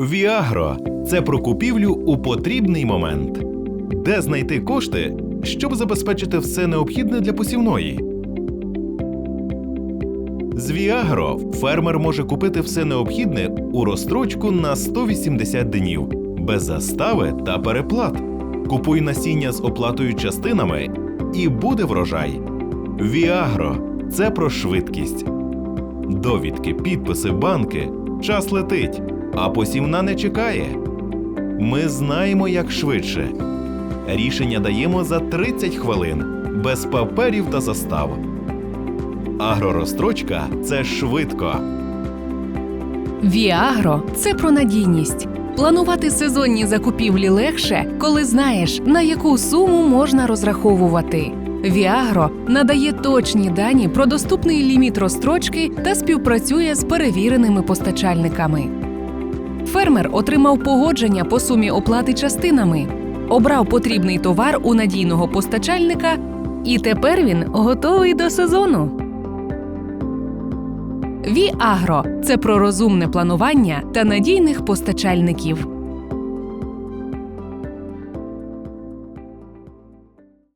Віагро це про купівлю у потрібний момент. Де знайти кошти, щоб забезпечити все необхідне для посівної? З Віагро фермер може купити все необхідне у розстрочку на 180 днів без застави та переплат. Купуй насіння з оплатою частинами і буде врожай. Віагро це про швидкість. Довідки, підписи, банки. Час летить, а посівна не чекає. Ми знаємо, як швидше. Рішення даємо за 30 хвилин, без паперів та застав. Агророзстрочка це швидко. Віагро це про надійність. Планувати сезонні закупівлі легше, коли знаєш, на яку суму можна розраховувати. Віагро надає точні дані про доступний ліміт розстрочки та співпрацює з перевіреними постачальниками. Фермер отримав погодження по сумі оплати частинами, обрав потрібний товар у надійного постачальника, і тепер він готовий до сезону. Віагро це про розумне планування та надійних постачальників.